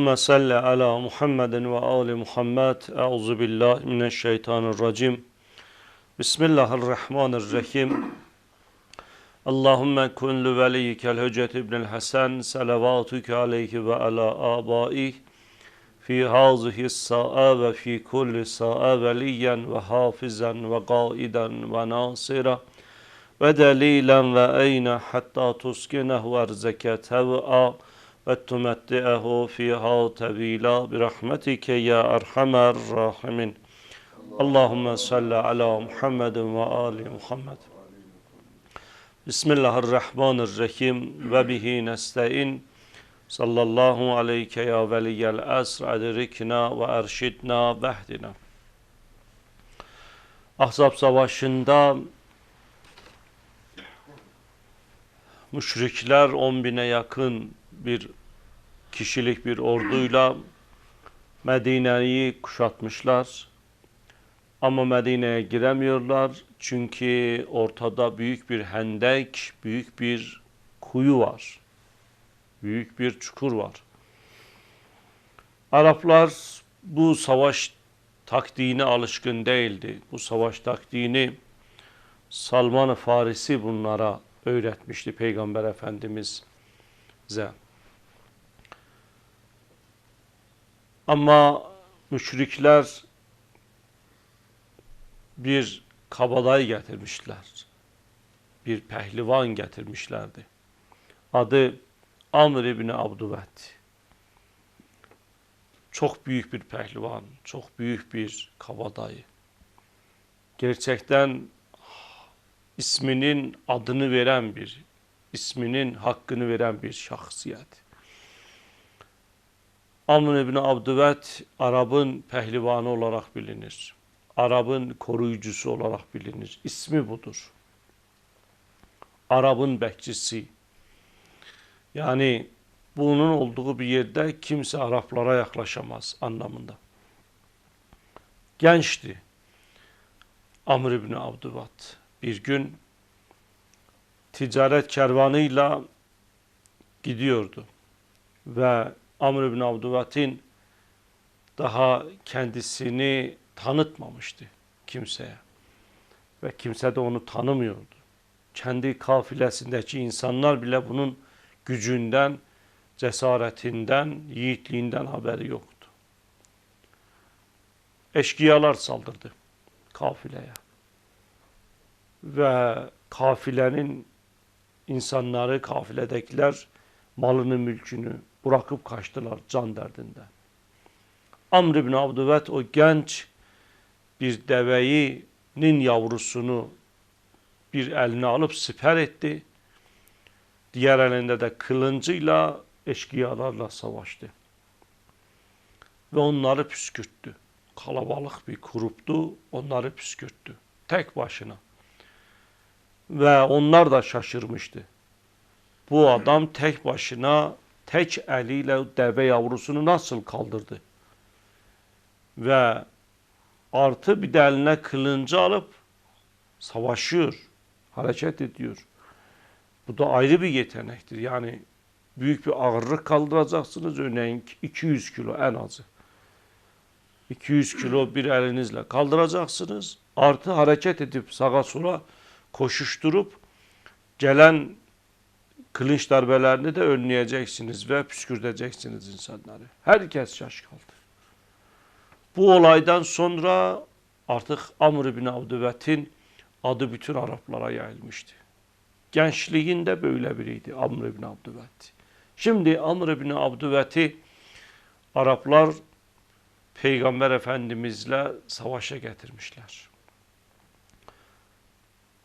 Allahümme salli ala Muhammedin ve ali Muhammed. Euzu billahi mineşşeytanirracim. Bismillahirrahmanirrahim. Allahümme kun li veliykel Hüccet ibnül Hasan salavatuke aleyhi ve ala abaih fi hazihi sa'a ve fi kulli sa'a veliyen ve hafizan ve qaiden ve nasira ve delilen ve eyne hatta tuskinehu erzeke tev'a tumetti'ehu fiha tevila bi rahmetike ya erhamer rahimin. Allahümme salli ala Muhammedin ve ali Muhammed. Bismillahirrahmanirrahim ve bihi neste'in. Sallallahu aleyke ya veliyel asr adrikna ve erşidna behdina. Ahzab savaşında müşrikler 10 bine yakın bir kişilik bir orduyla Medine'yi kuşatmışlar. Ama Medine'ye giremiyorlar çünkü ortada büyük bir hendek, büyük bir kuyu var. Büyük bir çukur var. Araplar bu savaş taktiğine alışkın değildi. Bu savaş taktiğini Salman-ı Farisi bunlara öğretmişti Peygamber Efendimiz'e. Ama müşrikler bir kabadayı getirmişler. Bir pehlivan getirmişlerdi. Adı Amr İbni Abdüvet. Çok büyük bir pehlivan, çok büyük bir kabadayı. Gerçekten isminin adını veren bir, isminin hakkını veren bir şahsiyet. Amr ibn Abdüvet Arap'ın pehlivanı olarak bilinir. Arap'ın koruyucusu olarak bilinir. İsmi budur. Arap'ın bekçisi. Yani bunun olduğu bir yerde kimse Araplara yaklaşamaz anlamında. Gençti. Amr ibn Abdüvat bir gün ticaret kervanıyla gidiyordu. Ve Amr ibn Abdüvat'in daha kendisini tanıtmamıştı kimseye. Ve kimse de onu tanımıyordu. Kendi kafilesindeki insanlar bile bunun gücünden, cesaretinden, yiğitliğinden haberi yoktu. Eşkıyalar saldırdı kafileye ve kafilenin insanları, kafiledekiler malını, mülkünü bırakıp kaçtılar can derdinde. Amr ibn Abdüvet o genç bir deveyinin yavrusunu bir eline alıp siper etti. Diğer elinde de kılıncıyla eşkıyalarla savaştı. Ve onları püskürttü. Kalabalık bir gruptu, onları püskürttü. Tek başına. Ve onlar da şaşırmıştı. Bu adam tek başına tek eliyle deve yavrusunu nasıl kaldırdı? Ve artı bir de eline kılıncı alıp savaşıyor, hareket ediyor. Bu da ayrı bir yetenektir. Yani büyük bir ağırlık kaldıracaksınız. Örneğin 200 kilo en azı. 200 kilo bir elinizle kaldıracaksınız. Artı hareket edip sağa sola koşuşturup gelen kılıç darbelerini de önleyeceksiniz ve püskürteceksiniz insanları. Herkes şaş kaldı. Bu olaydan sonra artık Amr bin Abdüvet'in adı bütün Araplara yayılmıştı. Gençliğinde böyle biriydi Amr bin Abdüvet. Şimdi Amr bin Abdüvet'i Araplar Peygamber Efendimizle savaşa getirmişler.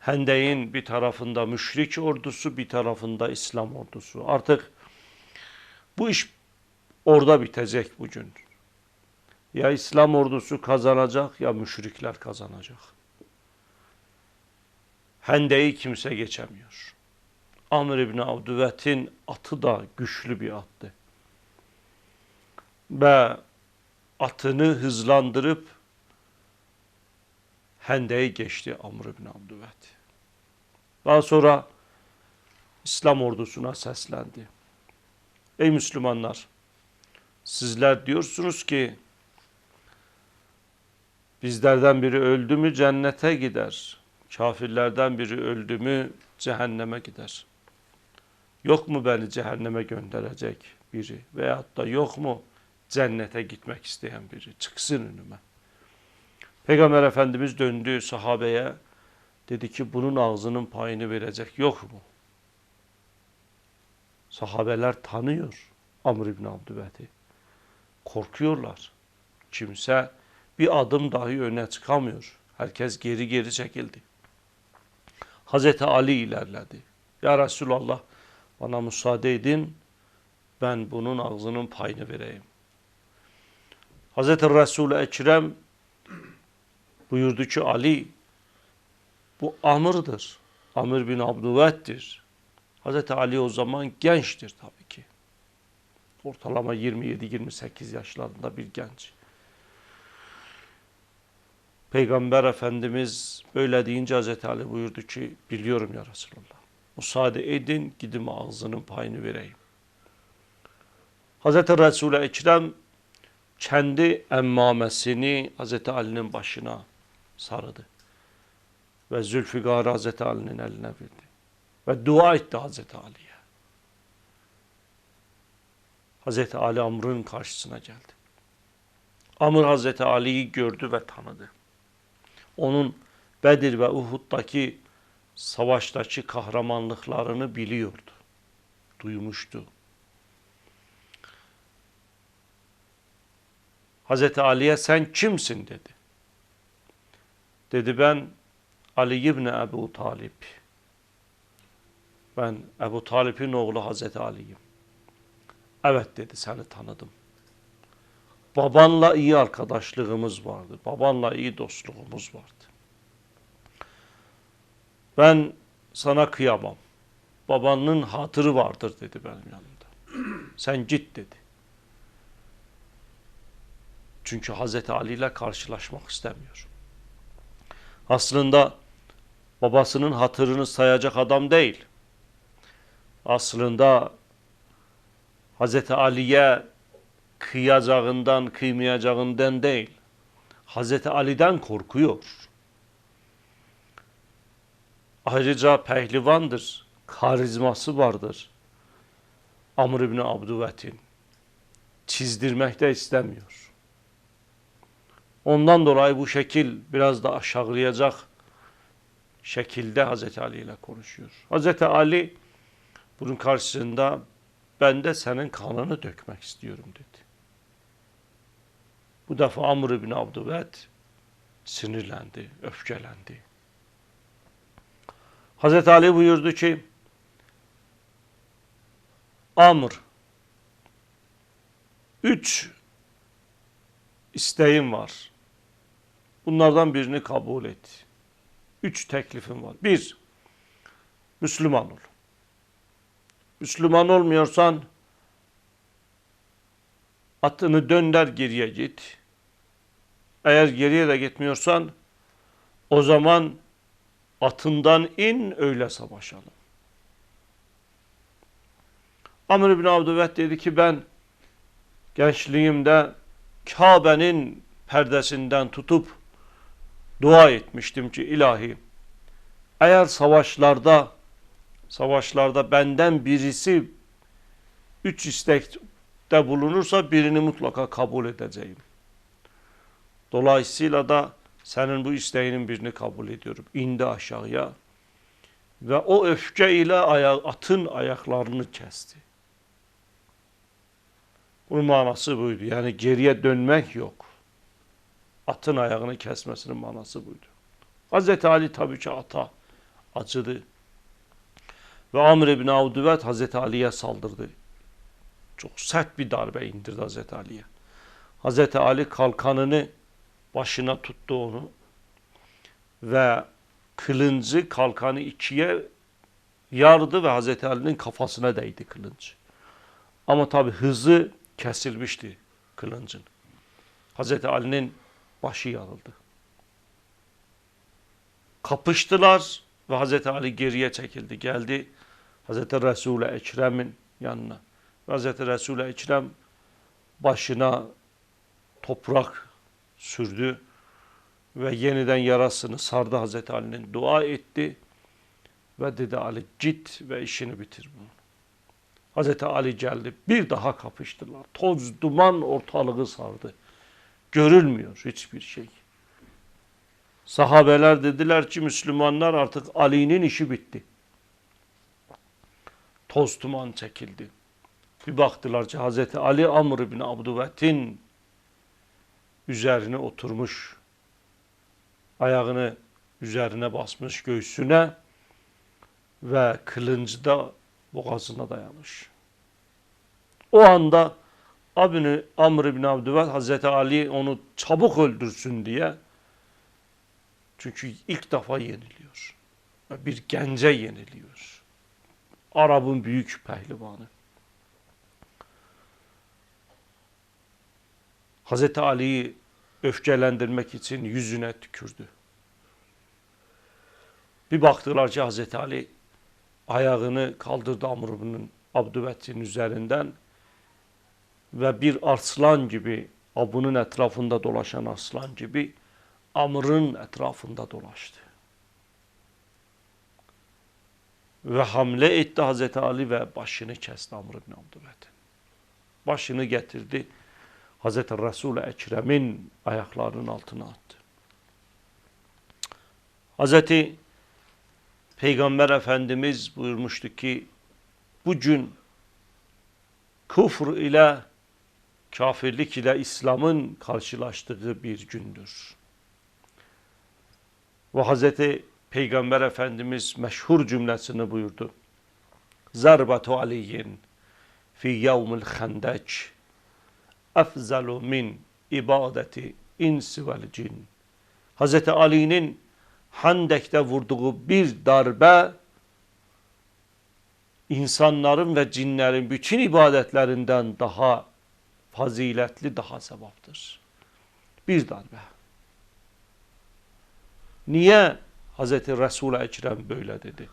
Hendek'in bir tarafında müşrik ordusu, bir tarafında İslam ordusu. Artık bu iş orada bitecek bugün. Ya İslam ordusu kazanacak ya müşrikler kazanacak. Hendek'i kimse geçemiyor. Amr İbni Abdüvet'in atı da güçlü bir attı. Ve atını hızlandırıp Hendek'i geçti Amr İbni Abdüvet. Daha sonra İslam ordusuna seslendi. Ey Müslümanlar! sizler diyorsunuz ki bizlerden biri öldü mü cennete gider. Kafirlerden biri öldü mü cehenneme gider. Yok mu beni cehenneme gönderecek biri veyahut da yok mu cennete gitmek isteyen biri çıksın önüme. Peygamber Efendimiz döndü sahabeye dedi ki bunun ağzının payını verecek yok mu? Sahabeler tanıyor Amr İbni Abdübet'i. Korkuyorlar. Kimse bir adım dahi öne çıkamıyor. Herkes geri geri çekildi. Hazreti Ali ilerledi. Ya Resulallah bana müsaade edin ben bunun ağzının payını vereyim. Hazreti Resul-i Ekrem buyurdu ki Ali bu Amr'dır. Amr bin Abdüvet'tir. Hazreti Ali o zaman gençtir tabii ki. Ortalama 27-28 yaşlarında bir genç. Peygamber Efendimiz böyle deyince Hazreti Ali buyurdu ki biliyorum ya Resulallah. Müsaade edin gidin ağzının payını vereyim. Hazreti Resul-i Ekrem kendi emmamesini Hazreti Ali'nin başına sarıdı. Ve Zülfikar'ı Hazreti Ali'nin eline verdi. Ve dua etti Hazreti Ali'ye. Hazreti Ali Amr'ın karşısına geldi. Amr Hazreti Ali'yi gördü ve tanıdı. Onun Bedir ve Uhud'daki savaştaki kahramanlıklarını biliyordu. Duymuştu. Hazreti Ali'ye sen kimsin dedi. Dedi ben Ali İbni Ebu Talip. Ben Ebu Talip'in oğlu Hazreti Ali'yim. Evet dedi seni tanıdım. Babanla iyi arkadaşlığımız vardı. Babanla iyi dostluğumuz vardı. Ben sana kıyamam. Babanın hatırı vardır dedi benim yanımda. Sen git dedi. Çünkü Hazreti Ali ile karşılaşmak istemiyor. Aslında babasının hatırını sayacak adam değil. Aslında Hazreti Ali'ye kıyacağından, kıymayacağından değil. Hazreti Ali'den korkuyor. Ayrıca pehlivandır, karizması vardır. Amr İbni Abdüvet'in çizdirmek de istemiyor. Ondan dolayı bu şekil biraz da aşağılayacak şekilde Hazreti Ali ile konuşuyor. Hazreti Ali bunun karşısında ben de senin kanını dökmek istiyorum dedi. Bu defa Amr ibn Abdüvet sinirlendi, öfkelendi. Hazreti Ali buyurdu ki Amr üç isteğim var. Bunlardan birini kabul et. Üç teklifim var. Bir, Müslüman ol. Müslüman olmuyorsan atını dönder geriye git. Eğer geriye de gitmiyorsan o zaman atından in öyle savaşalım. Amr bin Abdüvet dedi ki ben gençliğimde Kabe'nin perdesinden tutup dua etmiştim ki ilahi eğer savaşlarda savaşlarda benden birisi üç istekte bulunursa birini mutlaka kabul edeceğim. Dolayısıyla da senin bu isteğinin birini kabul ediyorum. İndi aşağıya ve o öfke ile aya atın ayaklarını kesti. Bunun manası buydu. Yani geriye dönmek yok. Atın ayağını kesmesinin manası buydu. Hazreti Ali tabii ki ata acıdı. Ve Amr ibn Avdüvet Hazreti Ali'ye saldırdı. Çok sert bir darbe indirdi Hazreti Ali'ye. Hazreti Ali kalkanını başına tuttu onu ve kılıncı kalkanı ikiye yardı ve Hazreti Ali'nin kafasına değdi kılınç. Ama tabi hızı kesilmişti kılıncın. Hazreti Ali'nin başı yarıldı. Kapıştılar ve Hazreti Ali geriye çekildi. Geldi Hazreti Resul-i Ekrem'in yanına. Hazreti Resul-i Ekrem başına toprak sürdü ve yeniden yarasını sardı Hazreti Ali'nin dua etti ve dedi Ali git ve işini bitir bunu. Hazreti Ali geldi bir daha kapıştılar. Toz duman ortalığı sardı. Görülmüyor hiçbir şey. Sahabeler dediler ki Müslümanlar artık Ali'nin işi bitti. Toz duman çekildi. Bir baktılar ki Hazreti Ali Amr bin Abdüvettin üzerine oturmuş. Ayağını üzerine basmış göğsüne ve kılıncı da boğazına dayamış. O anda Abini Amr bin Abdüvet Hazreti Ali onu çabuk öldürsün diye çünkü ilk defa yeniliyor. Bir gence yeniliyor. Arap'ın büyük pehlivanı. Hazreti Ali'yi öfkelendirmek için yüzüne tükürdü. Bir baktılar ki Hazreti Ali ayağını kaldırdı Amr bin Abdüvettin üzerinden ve bir arslan gibi abunun etrafında dolaşan aslan gibi Amr'ın etrafında dolaştı. Ve hamle etti Hazreti Ali ve başını kesti Amr bin Abdüvettin. Başını getirdi Hazreti Resul-i Ekrem'in ayaklarının altına attı. Hazreti Peygamber Efendimiz buyurmuştu ki bu gün kufr ile kafirlik ile İslam'ın karşılaştığı bir gündür. Ve Hazreti Peygamber Efendimiz meşhur cümlesini buyurdu. Zarbatu aliyin fi yevmil khandaç efzalu min ibadeti insi vel cin. Hazreti Ali'nin Handek'te vurduğu bir darbe insanların ve cinlerin bütün ibadetlerinden daha faziletli, daha sevaptır. Bir darbe. Niye Hazreti Resul-i Ekrem böyle dedi?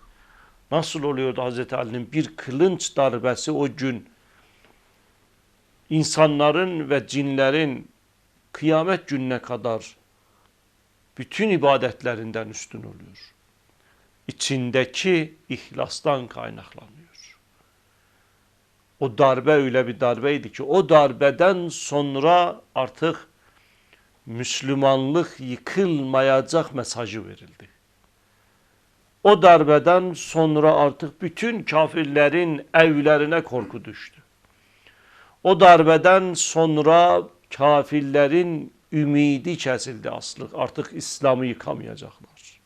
Nasıl oluyordu Hazreti Ali'nin bir kılınç darbesi o gün insanların ve cinlerin kıyamet gününe kadar bütün ibadetlerinden üstün oluyor. İçindeki ihlastan kaynaklanıyor. O darbe öyle bir darbeydi ki o darbeden sonra artık Müslümanlık yıkılmayacak mesajı verildi. O darbeden sonra artık bütün kafirlerin evlerine korku düştü. O darbeden sonra kafirlerin ümidi kesildi aslı. Artık İslam'ı yıkamayacaklar.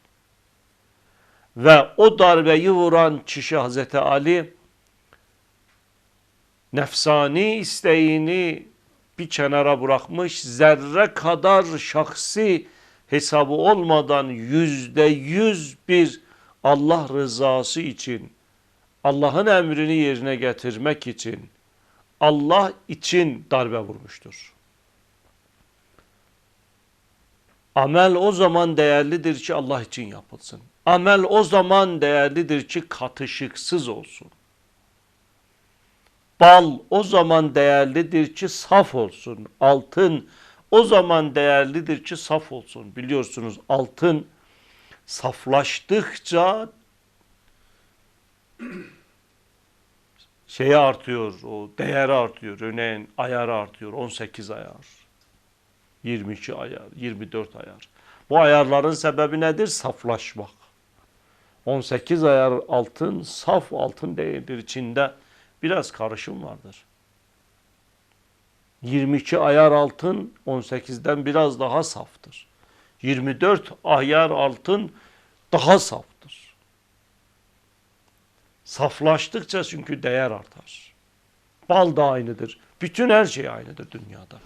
Ve o darbeyi vuran kişi Hazreti Ali nefsani isteğini bir kenara bırakmış zerre kadar şahsi hesabı olmadan yüzde yüz bir Allah rızası için Allah'ın emrini yerine getirmek için Allah için darbe vurmuştur. Amel o zaman değerlidir ki Allah için yapılsın. Amel o zaman değerlidir ki katışıksız olsun. Bal o zaman değerlidir ki saf olsun. Altın o zaman değerlidir ki saf olsun. Biliyorsunuz altın saflaştıkça şeyi artıyor, o değeri artıyor. Örneğin ayarı artıyor. 18 ayar. 22 ayar, 24 ayar. Bu ayarların sebebi nedir? Saflaşmak. 18 ayar altın saf altın değildir. İçinde biraz karışım vardır. 22 ayar altın 18'den biraz daha saftır. 24 ayar altın daha saftır. Saflaştıkça çünkü değer artar. Bal da aynıdır. Bütün her şey aynıdır dünyada.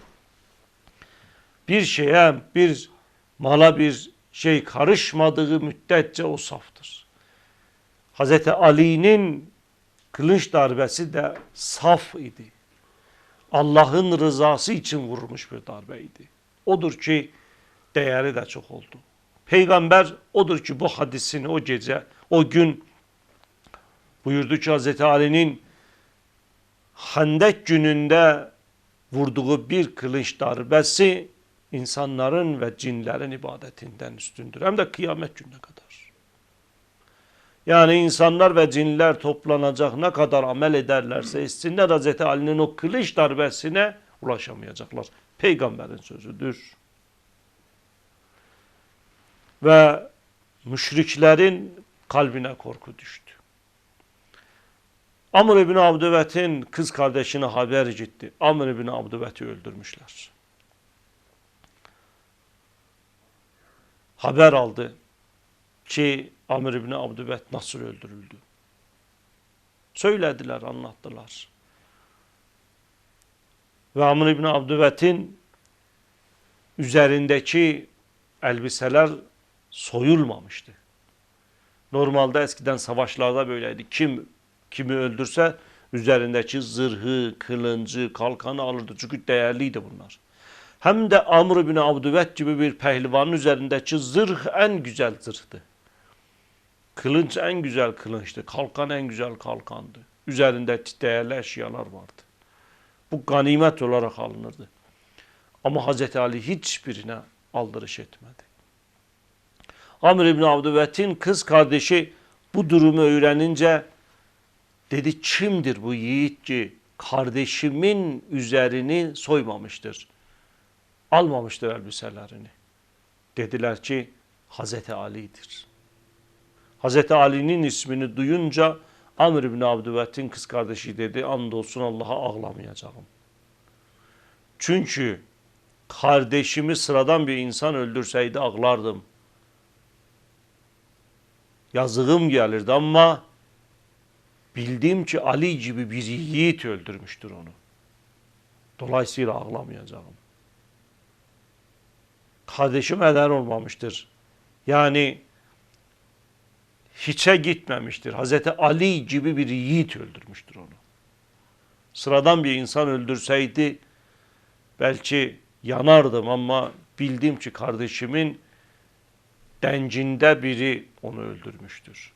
Bir şeye, bir mala bir şey karışmadığı müddetçe o saftır. Hz. Ali'nin kılıç darbesi de saf idi. Allah'ın rızası için vurmuş bir darbeydi. Odur ki değeri de çok oldu. Peygamber odur ki bu hadisini o gece, o gün buyurdu ki Hz. Ali'nin Hendek gününde vurduğu bir kılıç darbesi insanların ve cinlerin ibadetinden üstündür. Hem de kıyamet gününe kadar. Yani insanlar ve cinler toplanacak ne kadar amel ederlerse etsinler Hz. Ali'nin o kılıç darbesine ulaşamayacaklar. Peygamberin sözüdür. Ve müşriklerin kalbine korku düştü. Amr ibn Abdüvet'in kız kardeşine haber gitti. Amr ibn Abdüvet'i öldürmüşler. Haber aldı ki Amr ibn Abdüvet nasıl öldürüldü. Söylediler, anlattılar. Ve Amr ibn Abdüvet'in üzerindeki elbiseler soyulmamıştı. Normalde eskiden savaşlarda böyleydi. Kim kimi öldürse üzerindeki zırhı, kılıncı, kalkanı alırdı. Çünkü değerliydi bunlar. Hem de Amr bin Abdüvet gibi bir pehlivanın üzerindeki zırh en güzel zırhtı. Kılınç en güzel kılınçtı. Kalkan en güzel kalkandı. Üzerinde değerli eşyalar vardı. Bu ganimet olarak alınırdı. Ama Hz. Ali hiçbirine aldırış etmedi. Amr ibn Abdüvet'in kız kardeşi bu durumu öğrenince dedi kimdir bu yiğit ki kardeşimin üzerini soymamıştır. Almamıştır elbiselerini. Dediler ki Hazreti Ali'dir. Hazreti Ali'nin ismini duyunca Amr ibn Abdüvet'in kız kardeşi dedi andolsun Allah'a ağlamayacağım. Çünkü kardeşimi sıradan bir insan öldürseydi ağlardım yazığım gelirdi ama bildiğim ki Ali gibi bir yiğit öldürmüştür onu. Dolayısıyla ağlamayacağım. Kardeşim eder olmamıştır. Yani hiçe gitmemiştir. Hazreti Ali gibi bir yiğit öldürmüştür onu. Sıradan bir insan öldürseydi belki yanardım ama bildiğim ki kardeşimin dencinde biri onu öldürmüştür.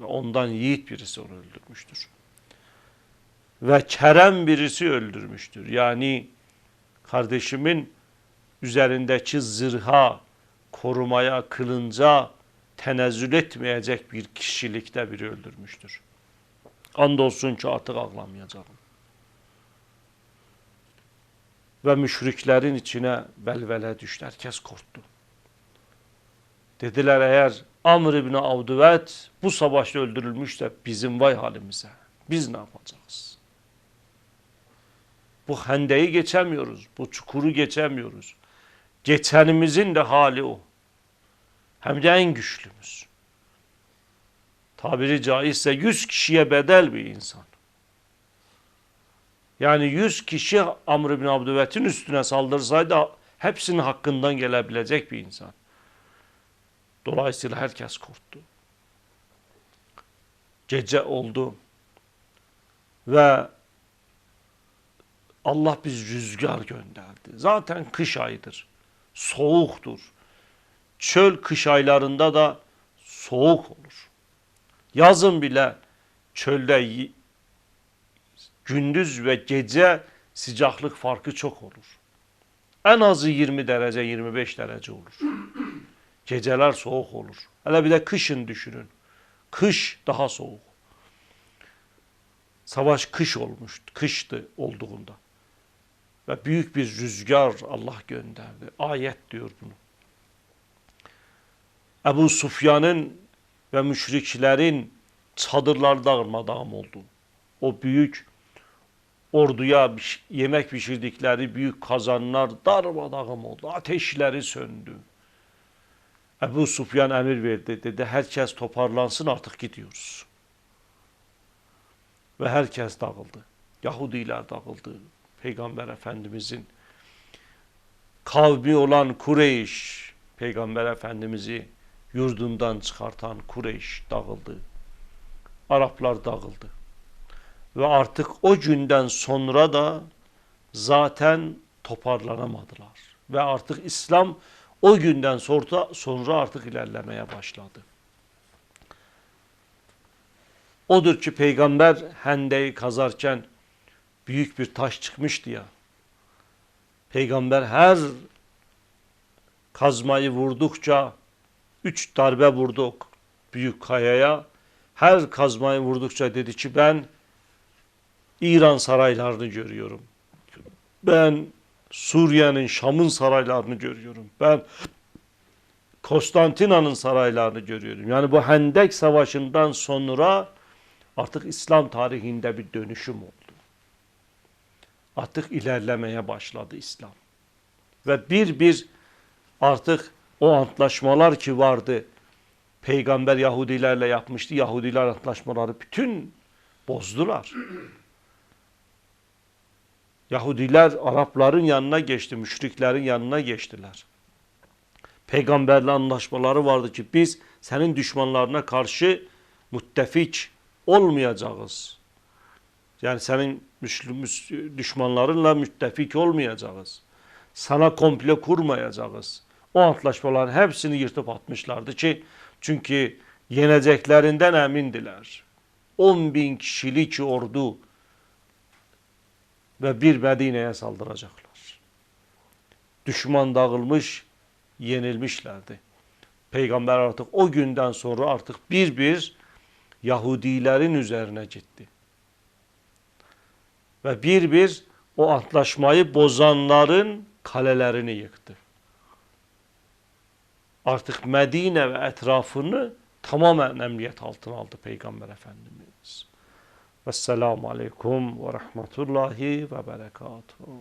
Ve ondan yiğit birisi onu öldürmüştür. Ve kerem birisi öldürmüştür. Yani kardeşimin üzerindeki zırha, korumaya, kılınca tenezzül etmeyecek bir kişilikte biri öldürmüştür. Andolsun ki artık ağlamayacağım. Ve müşriklerin içine belvele düştü. Herkes korktu. Dediler eğer Amr ibn Avduvet bu savaşta öldürülmüşse bizim vay halimize. Biz ne yapacağız? Bu hendeyi geçemiyoruz. Bu çukuru geçemiyoruz. Geçenimizin de hali o. Hem de en güçlümüz. Tabiri caizse yüz kişiye bedel bir insan. Yani yüz kişi Amr ibn Abdüvet'in üstüne saldırsaydı hepsinin hakkından gelebilecek bir insan. Dolayısıyla herkes korktu. Gece oldu ve Allah biz rüzgar gönderdi. Zaten kış ayıdır. Soğuktur. Çöl kış aylarında da soğuk olur. Yazın bile çölde gündüz ve gece sıcaklık farkı çok olur. En azı 20 derece 25 derece olur. Geceler soğuk olur. Hele bir de kışın düşünün. Kış daha soğuk. Savaş kış olmuş, kıştı olduğunda. Ve büyük bir rüzgar Allah gönderdi. Ayet diyor bunu. Ebu Sufyan'ın ve müşriklerin çadırlar darmadağım oldu. O büyük orduya yemek pişirdikleri büyük kazanlar darmadağım oldu. Ateşleri söndü. Ebu Sufyan emir verdi. Dedi herkes toparlansın artık gidiyoruz. Ve herkes dağıldı. Yahudiler dağıldı. Peygamber Efendimizin kavmi olan Kureyş, Peygamber Efendimiz'i yurdundan çıkartan Kureyş dağıldı. Araplar dağıldı. Ve artık o günden sonra da zaten toparlanamadılar. Ve artık İslam o günden sonra, sonra artık ilerlemeye başladı. Odur ki peygamber hendeyi kazarken büyük bir taş çıkmıştı ya. Peygamber her kazmayı vurdukça üç darbe vurduk büyük kayaya. Her kazmayı vurdukça dedi ki ben İran saraylarını görüyorum. Ben Suriye'nin, Şam'ın saraylarını görüyorum. Ben Konstantina'nın saraylarını görüyorum. Yani bu Hendek Savaşı'ndan sonra artık İslam tarihinde bir dönüşüm oldu. Artık ilerlemeye başladı İslam. Ve bir bir artık o antlaşmalar ki vardı, peygamber Yahudilerle yapmıştı, Yahudiler antlaşmaları bütün bozdular. Yahudiler Arapların yanına geçti, müşriklerin yanına geçtiler. Peygamberle anlaşmaları vardı ki biz senin düşmanlarına karşı müttefik olmayacağız. Yani senin düşmanlarınla müttefik olmayacağız. Sana komple kurmayacağız. O antlaşmaların hepsini yırtıp atmışlardı ki çünkü yeneceklerinden emindiler. 10 bin kişilik ordu ve bir Medine'ye saldıracaklar. Düşman dağılmış, yenilmişlerdi. Peygamber artık o günden sonra artık bir bir Yahudilerin üzerine gitti. Ve bir bir o antlaşmayı bozanların kalelerini yıktı. Artık Medine ve etrafını tamamen emniyet altına aldı Peygamber Efendimiz. Vesselamu Aleyküm ve Rahmetullahi ve Berekatuhu.